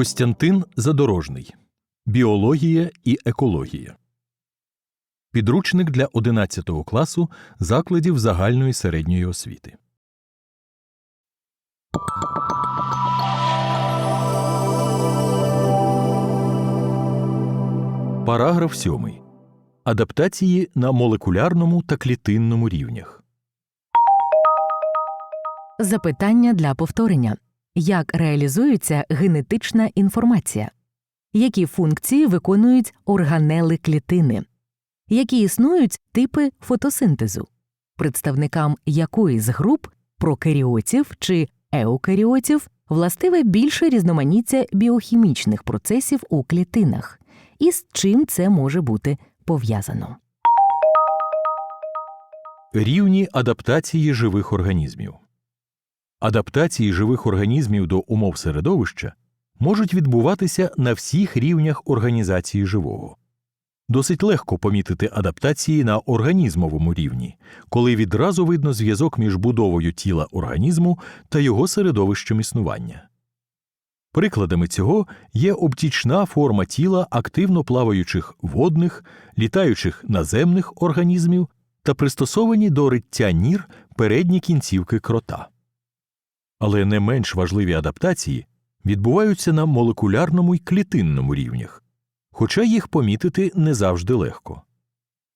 Костянтин Задорожний. Біологія і екологія. Підручник для 11 класу закладів загальної середньої освіти. Параграф 7. Адаптації на молекулярному та клітинному рівнях. Запитання для повторення. Як реалізується генетична інформація? Які функції виконують органели клітини? Які існують типи фотосинтезу? Представникам якої з груп прокаріотів чи еукаріотів властиве більше різноманіття біохімічних процесів у клітинах? І з чим це може бути пов'язано? Рівні адаптації живих організмів. Адаптації живих організмів до умов середовища можуть відбуватися на всіх рівнях організації живого. Досить легко помітити адаптації на організмовому рівні, коли відразу видно зв'язок між будовою тіла організму та його середовищем існування. Прикладами цього є обтічна форма тіла активно плаваючих водних, літаючих наземних організмів та пристосовані до риття нір передні кінцівки крота. Але не менш важливі адаптації відбуваються на молекулярному й клітинному рівнях, хоча їх помітити не завжди легко.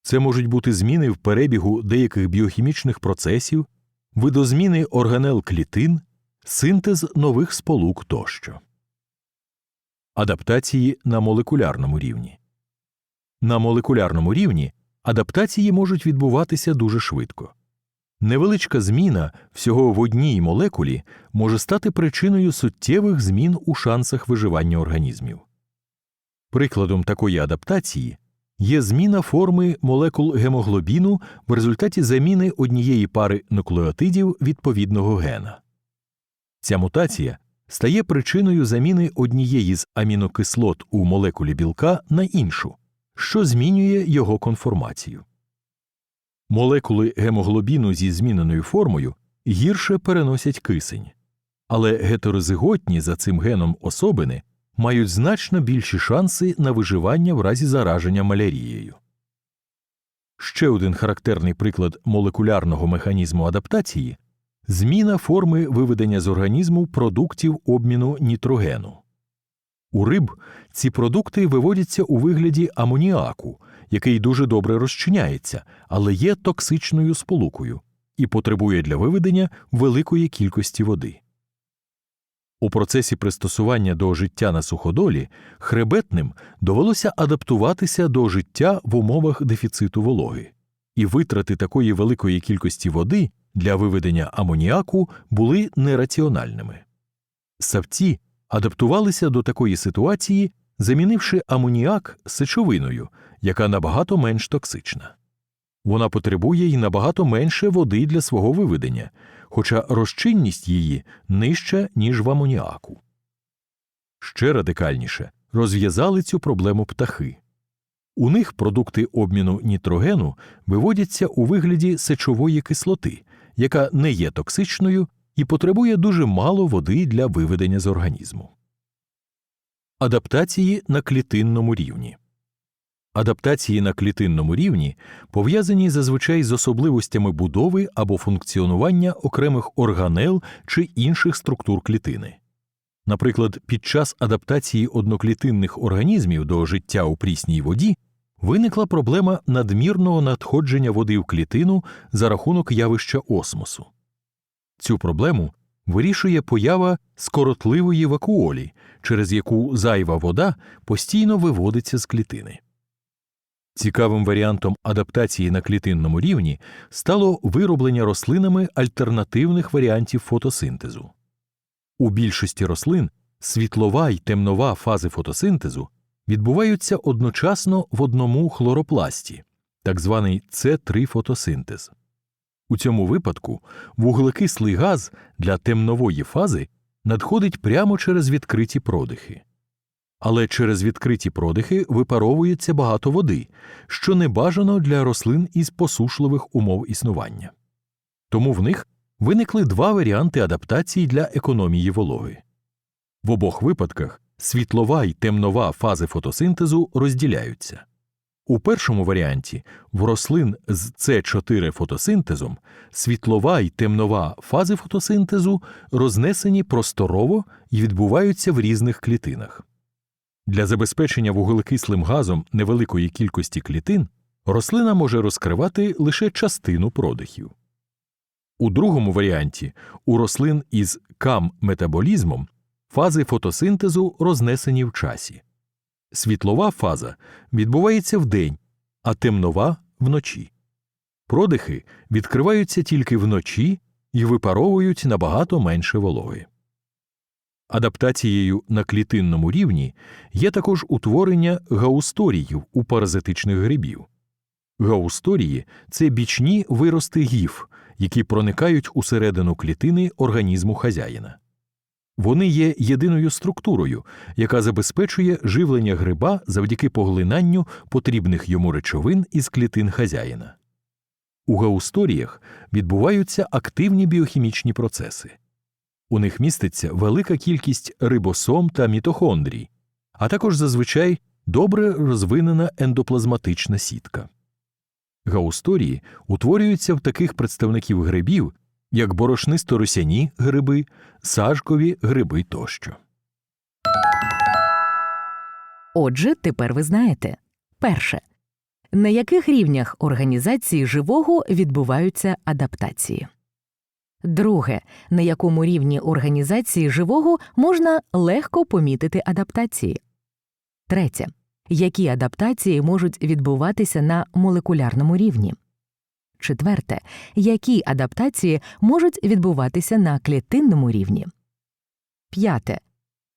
Це можуть бути зміни в перебігу деяких біохімічних процесів, видозміни органел клітин, синтез нових сполук тощо. Адаптації на молекулярному рівні. На молекулярному рівні адаптації можуть відбуватися дуже швидко. Невеличка зміна всього в одній молекулі може стати причиною суттєвих змін у шансах виживання організмів. Прикладом такої адаптації є зміна форми молекул гемоглобіну в результаті заміни однієї пари нуклеотидів відповідного гена. Ця мутація стає причиною заміни однієї з амінокислот у молекулі білка на іншу, що змінює його конформацію. Молекули гемоглобіну зі зміненою формою гірше переносять кисень, але гетерозиготні за цим геном особини мають значно більші шанси на виживання в разі зараження малярією. Ще один характерний приклад молекулярного механізму адаптації зміна форми виведення з організму продуктів обміну нітрогену. У риб ці продукти виводяться у вигляді амоніаку, який дуже добре розчиняється, але є токсичною сполукою і потребує для виведення великої кількості води. У процесі пристосування до життя на суходолі хребетним довелося адаптуватися до життя в умовах дефіциту вологи, і витрати такої великої кількості води для виведення амоніаку були нераціональними. Савці адаптувалися до такої ситуації, замінивши амоніак сечовиною, яка набагато менш токсична. Вона потребує й набагато менше води для свого виведення, хоча розчинність її нижча, ніж в амоніаку. Ще радикальніше розв'язали цю проблему птахи. У них продукти обміну нітрогену виводяться у вигляді сечової кислоти, яка не є токсичною і потребує дуже мало води для виведення з організму. Адаптації на клітинному рівні Адаптації на клітинному рівні пов'язані зазвичай з особливостями будови або функціонування окремих органел чи інших структур клітини. Наприклад, під час адаптації одноклітинних організмів до життя у прісній воді виникла проблема надмірного надходження води в клітину за рахунок явища осмосу. Цю проблему вирішує поява скоротливої вакуолі, через яку зайва вода постійно виводиться з клітини. Цікавим варіантом адаптації на клітинному рівні стало вироблення рослинами альтернативних варіантів фотосинтезу. У більшості рослин світлова й темнова фази фотосинтезу відбуваються одночасно в одному хлоропласті, так званий С3 фотосинтез. У цьому випадку вуглекислий газ для темнової фази надходить прямо через відкриті продихи. Але через відкриті продихи випаровується багато води, що не бажано для рослин із посушливих умов існування. Тому в них виникли два варіанти адаптації для економії вологи. В обох випадках світлова й темнова фази фотосинтезу розділяються. У першому варіанті в рослин з С4 фотосинтезом світлова й темнова фази фотосинтезу рознесені просторово і відбуваються в різних клітинах. Для забезпечення вуглекислим газом невеликої кількості клітин рослина може розкривати лише частину продихів. У другому варіанті у рослин із кам-метаболізмом фази фотосинтезу рознесені в часі. Світлова фаза відбувається вдень, а темнова вночі. Продихи відкриваються тільки вночі і випаровують набагато менше вологи. Адаптацією на клітинному рівні є також утворення гаусторіїв у паразитичних грибів. Гаусторії це бічні вирости гіф, які проникають усередину клітини організму хазяїна. Вони є єдиною структурою, яка забезпечує живлення гриба завдяки поглинанню потрібних йому речовин із клітин хазяїна. У гаусторіях відбуваються активні біохімічні процеси. У них міститься велика кількість рибосом та мітохондрій, а також зазвичай добре розвинена ендоплазматична сітка. Гаусторії утворюються в таких представників грибів, як борошнисто-росяні гриби, сажкові гриби тощо. Отже, тепер ви знаєте перше. На яких рівнях організації живого відбуваються адаптації? Друге, на якому рівні організації живого можна легко помітити адаптації? Третє. Які адаптації можуть відбуватися на молекулярному рівні? Четверте. Які адаптації можуть відбуватися на клітинному рівні? П'яте.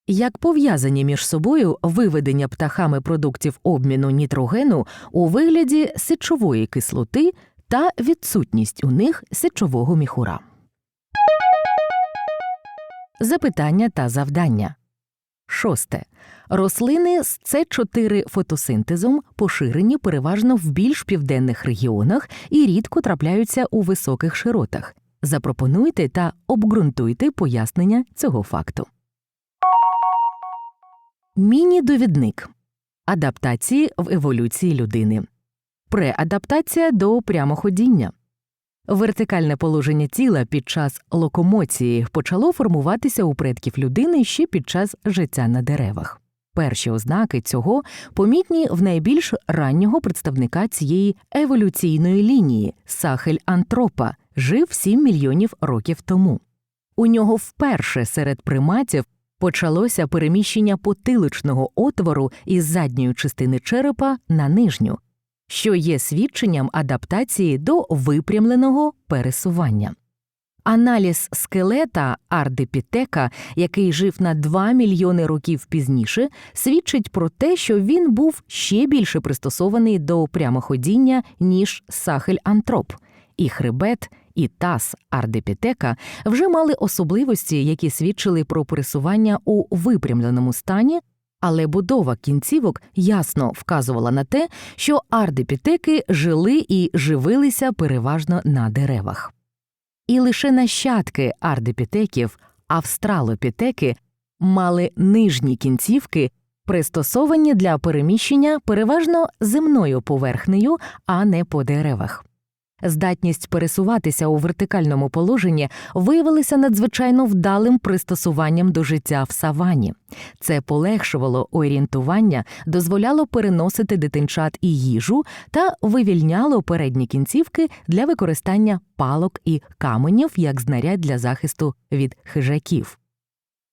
Як пов'язані між собою виведення птахами продуктів обміну нітрогену у вигляді сечової кислоти та відсутність у них сечового міхура? Запитання та завдання. Шосте. Рослини з С4 фотосинтезом поширені переважно в більш південних регіонах і рідко трапляються у високих широтах. Запропонуйте та обґрунтуйте пояснення цього факту. Міні-довідник адаптації в еволюції людини, преадаптація до прямоходіння. Вертикальне положення тіла під час локомоції почало формуватися у предків людини ще під час життя на деревах. Перші ознаки цього помітні в найбільш раннього представника цієї еволюційної лінії Сахель Антропа, жив 7 мільйонів років тому. У нього вперше серед приматів почалося переміщення потиличного отвору із задньої частини черепа на нижню, що є свідченням адаптації до випрямленого пересування. Аналіз скелета ардипітека, який жив на 2 мільйони років пізніше, свідчить про те, що він був ще більше пристосований до прямоходіння, ніж сахель-антроп, і хребет, і таз ардипітека вже мали особливості, які свідчили про пересування у випрямленому стані, але будова кінцівок ясно вказувала на те, що ардипітеки жили і живилися переважно на деревах. І лише нащадки ардипітеків, австралопітеки, мали нижні кінцівки, пристосовані для переміщення переважно земною поверхнею, а не по деревах. Здатність пересуватися у вертикальному положенні виявилася надзвичайно вдалим пристосуванням до життя в савані. Це полегшувало орієнтування, дозволяло переносити дитинчат і їжу та вивільняло передні кінцівки для використання палок і каменів як знарядь для захисту від хижаків.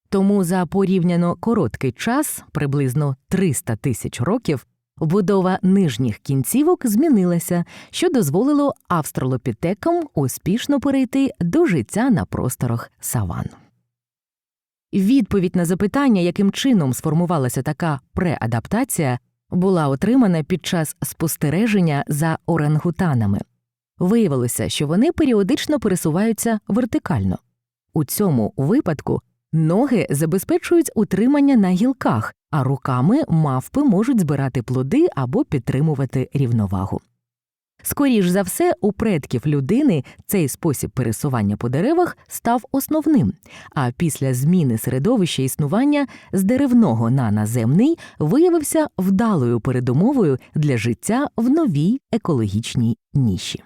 Тому за порівняно короткий час, приблизно 300 тисяч років, Будова нижніх кінцівок змінилася, що дозволило австралопітекам успішно перейти до життя на просторах саван. Відповідь на запитання, яким чином сформувалася така преадаптація, була отримана під час спостереження за орангутанами. Виявилося, що вони періодично пересуваються вертикально. У цьому випадку ноги забезпечують утримання на гілках, а руками мавпи можуть збирати плоди або підтримувати рівновагу. Скоріш за все, у предків людини цей спосіб пересування по деревах став основним, а після зміни середовища існування з деревного на наземний виявився вдалою передумовою для життя в новій екологічній ніші.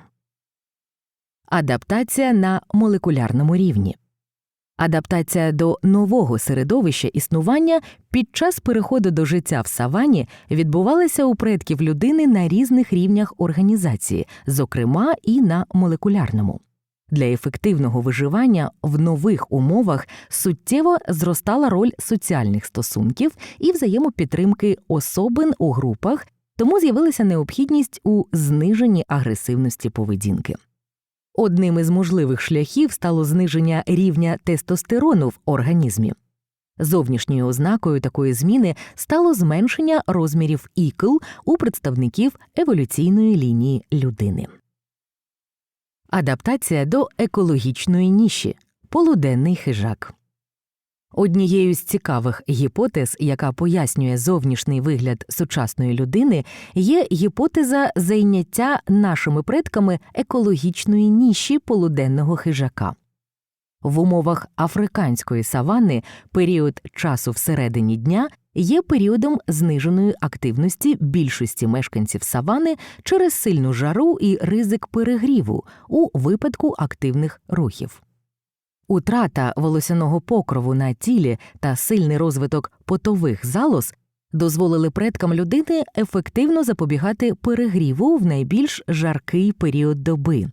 Адаптація на молекулярному рівні. Адаптація до нового середовища існування під час переходу до життя в савані відбувалася у предків людини на різних рівнях організації, зокрема і на молекулярному. Для ефективного виживання в нових умовах суттєво зростала роль соціальних стосунків і взаємопідтримки особин у групах, тому з'явилася необхідність у зниженні агресивності поведінки. Одним із можливих шляхів стало зниження рівня тестостерону в організмі. Зовнішньою ознакою такої зміни стало зменшення розмірів ікл у представників еволюційної лінії людини. Адаптація до екологічної ніші полуденний хижак. Однією з цікавих гіпотез, яка пояснює зовнішній вигляд сучасної людини, є гіпотеза зайняття нашими предками екологічної ніші полуденного хижака. В умовах африканської савани період часу всередині дня є періодом зниженої активності більшості мешканців савани через сильну жару і ризик перегріву у випадку активних рухів. Утрата волосяного покрову на тілі та сильний розвиток потових залоз дозволили предкам людини ефективно запобігати перегріву в найбільш жаркий період доби,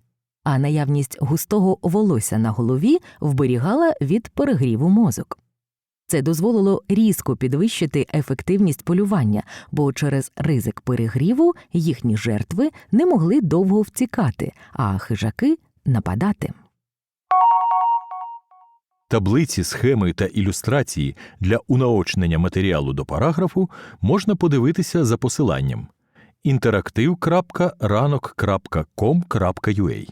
а наявність густого волосся на голові вберігала від перегріву мозок. Це дозволило різко підвищити ефективність полювання, бо через ризик перегріву їхні жертви не могли довго втікати, а хижаки нападати. Таблиці, схеми та ілюстрації для унаочнення матеріалу до параграфу можна подивитися за посиланням interaktiv.ranok.com.ua